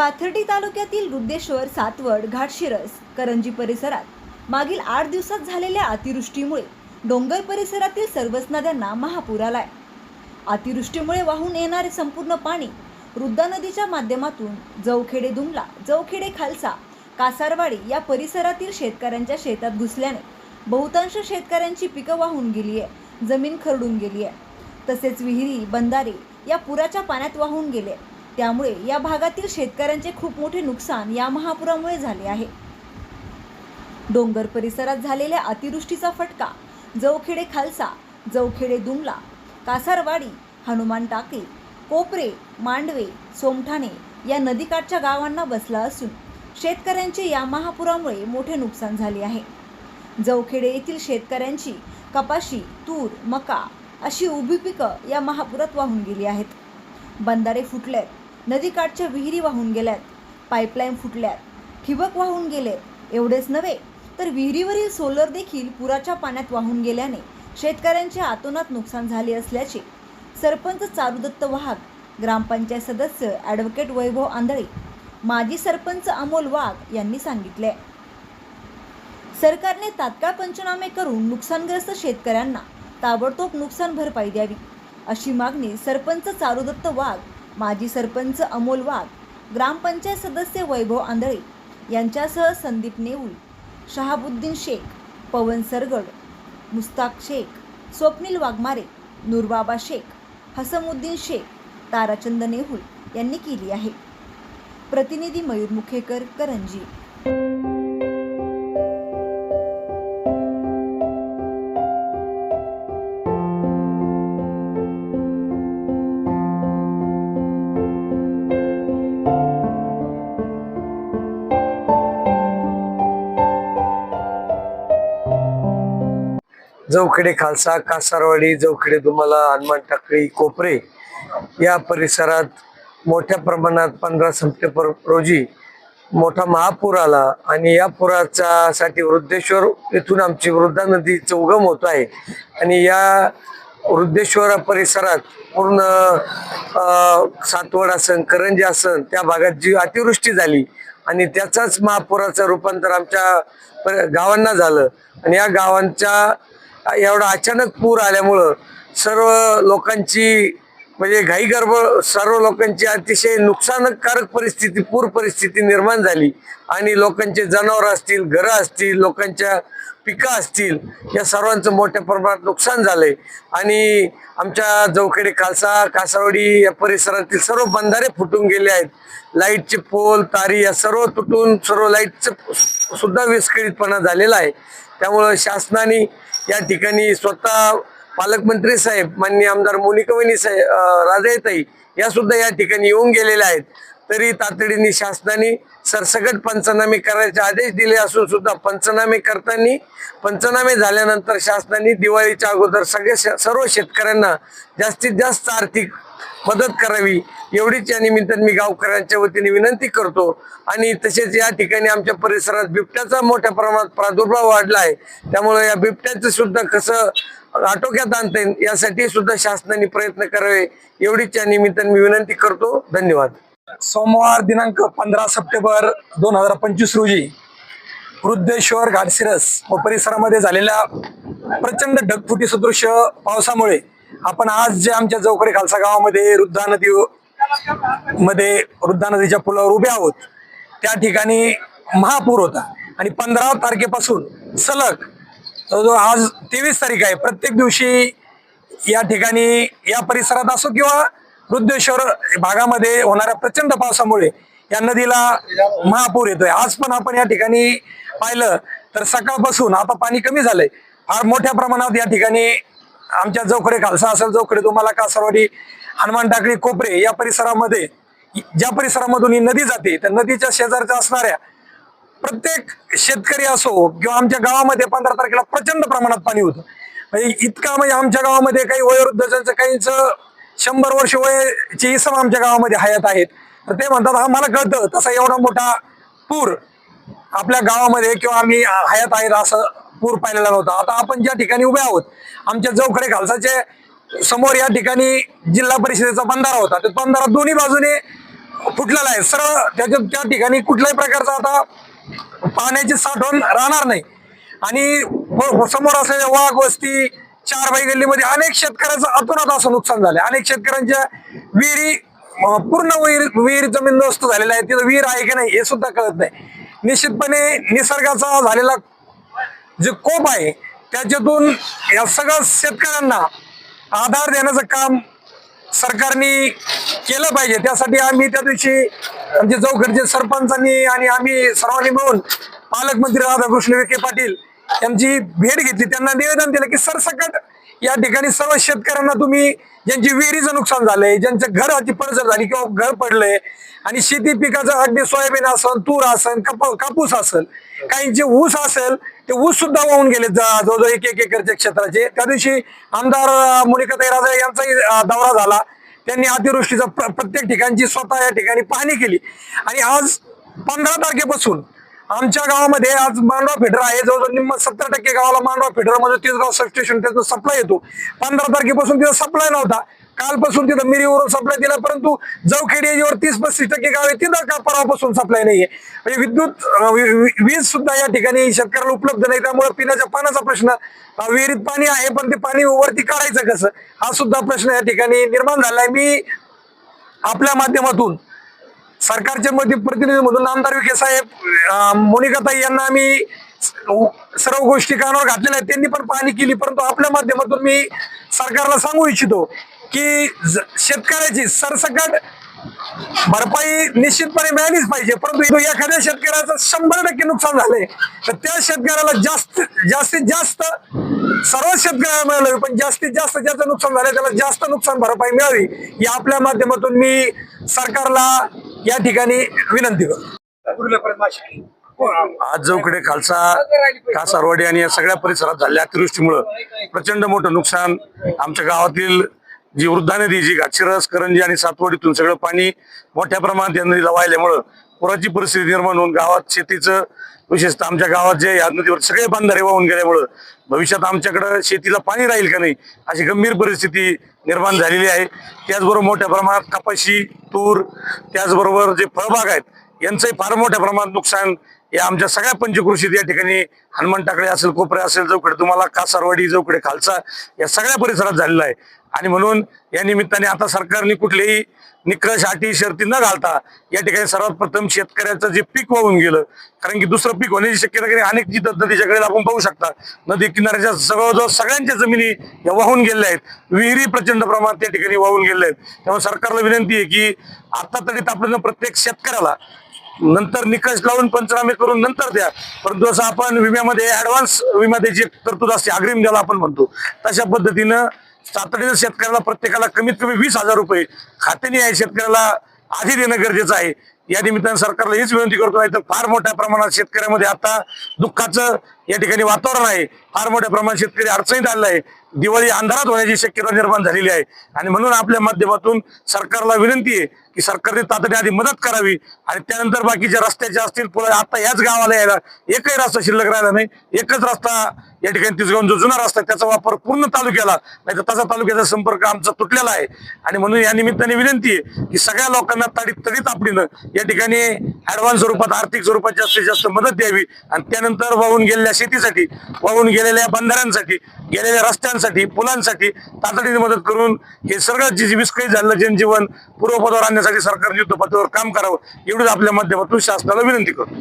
पाथर्डी तालुक्यातील रुद्देश्वर सातवड घाटशिरस करंजी परिसरात मागील आठ दिवसात झालेल्या अतिवृष्टीमुळे डोंगर परिसरातील सर्वच नद्यांना महापूर आलाय. अतिवृष्टीमुळे वाहून येणारे संपूर्ण पाणी रुद्दा नदीच्या माध्यमातून जवखेडे दुमला जवखेडे खालसा कासारवाडी या परिसरातील शेतकऱ्यांच्या शेतात घुसल्याने बहुतांश शेतकऱ्यांची पिकं वाहून गेली आहे जमीन खरडून गेली आहे. तसेच विहिरी बंधारे या पुराच्या पाण्यात वाहून गेले. त्यामुळे या भागातील शेतकऱ्यांचे खूप मोठे नुकसान या महापुरामुळे झाले आहे. डोंगर परिसरात झालेल्या अतिवृष्टीचा फटका जवखेडे खालसा जवखेडे दुमला कासारवाडी हनुमान टाके कोपरे मांडवे सोमठाणे या नदीकाठच्या गावांना बसला असून शेतकऱ्यांचे या महापुरामुळे मोठे नुकसान झाले आहे. जवखेडे येथील शेतकऱ्यांची कपाशी तूर मका अशी उभी पिकं या महापुरात वाहून गेली आहेत. बंधारे फुटलेत नदीकाठच्या विहिरी वाहून गेल्यात. पाईपलाईन फुटल्यात. ठिबक वाहून गेले. एवढेच नव्हे तर विहिरीवरील सोलर देखील पुराच्या पाण्यात वाहून गेल्याने शेतकऱ्यांचे आतोनात नुकसान झाले असल्याचे सरपंच चारुदत्त वाघ ग्रामपंचायत सदस्य ॲडव्होकेट वैभव आंधळे माजी सरपंच अमोल वाघ यांनी सांगितले. सरकारने तात्काळ पंचनामे करून नुकसानग्रस्त शेतकऱ्यांना ताबडतोब नुकसान भरपाई द्यावी अशी मागणी सरपंच चारुदत्त वाघ माजी सरपंच अमोल वाघ ग्रामपंचायत सदस्य वैभव आंधळे यांच्यासह संदीप नेऊल शहाबुद्दीन शेख पवन सरगड मुस्ताक शेख स्वप्नील वाघमारे नूरबाबा शेख हसमुद्दीन शेख ताराचंद नेहुल यांनी केली आहे. प्रतिनिधी मयूर मुखेकर करंजी. जवखेडे खालसा कासारवाडी जवखेडे दुमाला हनुमान टाकळी कोपरे या परिसरात मोठ्या प्रमाणात पंधरा सप्टेंबर रोजी मोठा महापूर आला. आणि या पुराचा साठी वृद्धेश्वर येथून आमची वृद्धा नदीचं उगम होत आहे. आणि या वृद्धेश्वर परिसरात पूर्ण सातवड असन करंजी असन त्या भागात जी अतिवृष्टी झाली आणि त्याचाच महापुराचं रूपांतर आमच्या पर- गावांना झालं. आणि या गावांच्या एवढा अचानक पूर आल्यामुळं सर्व लोकांची म्हणजे घाईगर्भ सर्व लोकांची अतिशय नुकसानकारक परिस्थिती पूर परिस्थिती निर्माण झाली. आणि लोकांचे जनावर असतील घरं असतील लोकांच्या पिकं असतील या सर्वांचं मोठ्या प्रमाणात नुकसान झालंय. आणि आमच्या जवखेडे खालसा कासावडी या परिसरातील सर्व बंधारे फुटून गेले आहेत. लाईटचे पोल तारी या सर्व तुटून सर्व लाईटचं सुद्धा विस्कळीतपणा झालेला आहे. त्यामुळं शासनाने या ठिकाणी स्वतः पालकमंत्री साहेब माननीय आमदार मोनिकवणी साहेब अं, या सुद्धा या ठिकाणी येऊन गेलेल्या आहेत. तरी तातडीने शासनाने सरसकट पंचनामे करायचे आदेश दिले असून सुद्धा पंचनामे करताना पंचनामे झाल्यानंतर शासनाने दिवाळीच्या अगोदर सगळ्या सर्व शेतकऱ्यांना जास्तीत जास्त आर्थिक मदत करावी. एवढीच या निमित्ताने मी गावकऱ्यांच्या वतीने विनंती करतो. आणि तसेच या ठिकाणी आमच्या परिसरात बिबट्याचा मोठ्या प्रमाणात प्रादुर्भाव वाढला आहे. त्यामुळे या बिबट्याचं सुद्धा कसं आटोक्यात आणता येईल यासाठी सुद्धा शासनाने प्रयत्न करावे. एवढीच या निमित्ताने मी विनंती करतो. धन्यवाद. सोमवार दिनांक पंधरा सप्टेंबर दोन हजार पंचवीस रोजी वृद्धेश्वर घाटसिरस व परिसरामध्ये झालेल्या प्रचंड ढगफुटी सदृश पावसामुळे आपण आज जे आमच्या चौकडे खालसा गावामध्ये वृद्धा नदी मध्ये वृद्धा नदीच्या पुलावर उभे आहोत त्या ठिकाणी महापूर होता. आणि पंधरा तारखेपासून सलग जवळजवळ आज तेवीस तारीख आहे. प्रत्येक दिवशी या ठिकाणी या परिसरात असो किंवा वृद्धेश्वर भागामध्ये होणाऱ्या प्रचंड पावसामुळे या नदीला महापूर येतोय. आज पण आपण या ठिकाणी पाहिलं तर सकाळपासून आता पाणी कमी झालंय. फार मोठ्या प्रमाणात या ठिकाणी आमच्या चौकडे खालसा असेल चौकडे तुम्हाला कासारवाडी हनुमान टाकळी कोपरे या परिसरामध्ये ज्या परिसरामधून ही नदी जाते त्या नदीच्या शेजारच्या असणाऱ्या प्रत्येक शेतकरी असो किंवा आमच्या गावामध्ये पंधरा तारखेला प्रचंड प्रमाणात पाणी होतं. म्हणजे इतका म्हणजे आमच्या गावामध्ये काही वयोवृद्ध काहींचं शंभर वर्ष वयचे इसम आमच्या गावामध्ये हयात आहेत. तर ते म्हणतात हा मला कळतं तसा एवढा मोठा पूर आपल्या गावामध्ये किंवा आम्ही हयात आहेत असं पूर पाहिलेला नव्हता. आता आपण ज्या ठिकाणी उभे आहोत आमच्या जवखडे खालसाचे समोर या ठिकाणी जिल्हा परिषदेचा बंधारा होता. त्या बंधारा दोन्ही बाजूने फुटलेला आहे. सरळ त्याच्या त्या ठिकाणी कुठल्याही प्रकारचा आता पाण्याची साठवण राहणार नाही. आणि समोर असलेल्या वाघ वस्ती चारबाई गल्लीमध्ये अनेक शेतकऱ्याचं अतोनात असं नुकसान झालं अनेक शेतकऱ्यांच्या विहिरी पूर्ण विहीर विहीर जमीनदोस्त झालेला आहे. तिथं विहीर आहे की नाही हे सुद्धा कळत नाही. निश्चितपणे निसर्गाचा झालेला जे कोप आहे त्याच्यातून या सगळ्या शेतकऱ्यांना आधार देण्याचं काम सरकारने केलं पाहिजे. त्यासाठी आम्ही त्या दिवशी आमचे चौकडचे सरपंचांनी आणि आम्ही सर्वांनी मिळून पालकमंत्री राधाकृष्ण विखे पाटील यांची भेट घेतली त्यांना निवेदन दिलं की सरसकट या ठिकाणी सर्व शेतकऱ्यांना तुम्ही ज्यांची विहिरीचं नुकसान झालंय ज्यांच्या घराची पडझड झाली किंवा घर पडलंय आणि शेती पिकाचं अगदी सोयाबीन असन तूर असन कप कापूस असेल काहींचे ऊस असेल ते ऊस सुद्धा वाहून गेले जवळजवळ एक एक एकरच्या क्षेत्राचे. त्या दिवशी आमदार अं, राजा यांचाही दौरा झाला. त्यांनी अतिवृष्टीचा प्रत्येक ठिकाणची स्वतः या ठिकाणी पाहणी केली. आणि आज पंधरा तारखेपासून आमच्या गावामध्ये आज मांडवा फेडर आहे. जवळजवळ निम्म सत्तर टक्के गावाला मांडवा फेडरमध्ये म्हणजे तिसगाव सबस्टेशन त्याचा सप्लाय येतो. पंधरा तारखेपासून तिथं सप्लाय नव्हता. कालपासून तिथं मिरीवरून सप्लाय दिला परंतु जवखेडीवर तीस पस्तीस टक्के गाव आहे. तिथं का परवापासून सप्लाय नाहीये? म्हणजे विद्युत वीज सुद्धा या ठिकाणी शेतकऱ्याला उपलब्ध नाही. त्यामुळे पिण्याच्या पाण्याचा प्रश्न विहिरीत पाणी आहे पण ते पाणी वरती काढायचं कसं? हा सुद्धा प्रश्न या ठिकाणी निर्माण झालाय मी आपल्या माध्यमातून सरकारचे मध्ये प्रतिनिधी म्हणून आमदार विखे साहेब मोनिकाताई यांना आम्ही सर्व गोष्टी कानावर घातलेल्या आहेत. त्यांनी पण पाहणी केली परंतु आपल्या माध्यमातून मी सरकारला सांगू इच्छितो की ज- शेतकऱ्याची सरसकट भरपाई निश्चितपणे मिळालीच पाहिजे. परंतु एखाद्या शेतकऱ्याचं शंभर टक्के नुकसान झालंय. तर त्या शेतकऱ्याला जास्त जास्तीत जास्त सर्व शेतकऱ्याला मिळालं पण जास्तीत जास्त ज्याचं नुकसान झालंय त्याला जास्त नुकसान भरपाई मिळावी या आपल्या माध्यमातून मी सरकारला या ठिकाणी विनंती करतो. आज चौकडे खालसा कासारवाडी आणि या सगळ्या परिसरात झालेल्या अतिवृष्टीमुळं प्रचंड मोठं नुकसान आमच्या गावातील जी वृद्धा नदी जी घाटशिरस करंजी आणि सातवडीतून सगळं पाणी मोठ्या प्रमाणात या नदीला वाहिल्यामुळं पुराची परिस्थिती निर्माण होऊन गावात शेतीचं विशेषतः आमच्या गावात जे या नदीवर सगळे बांधारे वाहून गेल्यामुळं भविष्यात आमच्याकडं शेतीला पाणी राहील का नाही अशी गंभीर परिस्थिती निर्माण झालेली आहे. त्याचबरोबर मोठ्या प्रमाणात कपाशी तूर त्याचबरोबर जे फळबाग आहेत यांचंही फार मोठ्या प्रमाणात नुकसान या आमच्या सगळ्या पंचकृषीत या ठिकाणी हनुमान टाकळे असेल कोपरे असेल चौकडे तुम्हाला कासारवाडी चौकडे खालसा या सगळ्या परिसरात झालेला आहे. आणि म्हणून या निमित्ताने आता सरकारने कुठलेही निकष अटी शर्ती न घालता या ठिकाणी सर्वात प्रथम शेतकऱ्याचं जे पीक वाहून गेलं कारण की दुसरं पीक होण्याची शक्यता काही अनेक जी नदीच्या कडेला आपण पाहू शकता. नदी किनाऱ्याच्या जवळजवळ सगळ्यांच्या जमिनी या वाहून गेलेल्या आहेत. विहिरी प्रचंड प्रमाणात त्या ठिकाणी वाहून गेलेल्या आहेत. त्यामुळे सरकारला विनंती आहे की आता तरी आपल्याला प्रत्येक शेतकऱ्याला नंतर निकष लावून पंचनामे करून नंतर द्या. परंतु असं आपण विम्यामध्ये ऍडव्हान्स विमा द्यायची एक तरतूद असते अग्रिम ज्याला आपण म्हणतो तशा पद्धतीनं तातडीनं शेतकऱ्याला प्रत्येकाला कमीत कमी वीस हजार रुपये खात्याने आहे शेतकऱ्याला आधी देणं गरजेचं आहे. या निमित्तानं सरकारला हीच विनंती करतो नाही तर फार मोठ्या प्रमाणात शेतकऱ्यामध्ये आता दुःखाचं या ठिकाणी वातावरण आहे. फार मोठ्या प्रमाणात शेतकरी अडचणीत आलेला आहे. दिवाळी अंधारात होण्याची शक्यता निर्माण झालेली आहे. आणि म्हणून आपल्या माध्यमातून सरकारला विनंती आहे की सरकारने तातडीने आधी मदत करावी आणि त्यानंतर बाकीच्या रस्त्याचे असतील पुढे आता याच गावाला यायला एकही रस्ता शिल्लक राहिला नाही. एकच रस्ता या ठिकाणी तिसगावून जो जुना रस्ता त्याचा वापर पूर्ण तालुक्याला नाही तर तसा तालुक्याचा संपर्क आमचा तुटलेला आहे. आणि म्हणून या निमित्ताने विनंती आहे की सगळ्या लोकांना तडीत तडीत आपलीनं या ठिकाणी ऍडव्हान्स स्वरूपात आर्थिक स्वरूपात जास्तीत जास्त मदत द्यावी. आणि त्यानंतर वाहून गेलेल्या शेतीसाठी वाहून गेलेल्या बंधाऱ्यांसाठी गेलेल्या रस्त्यांसाठी पुलांसाठी तातडीने मदत करून हे सगळं जी जे विस्कळीत झालेलं जनजीवन पूर्वपदावर आणण्यासाठी सरकारने युद्धपातळीवर काम करावं एवढंच आपल्या माध्यमातून शासनाला विनंती करतो.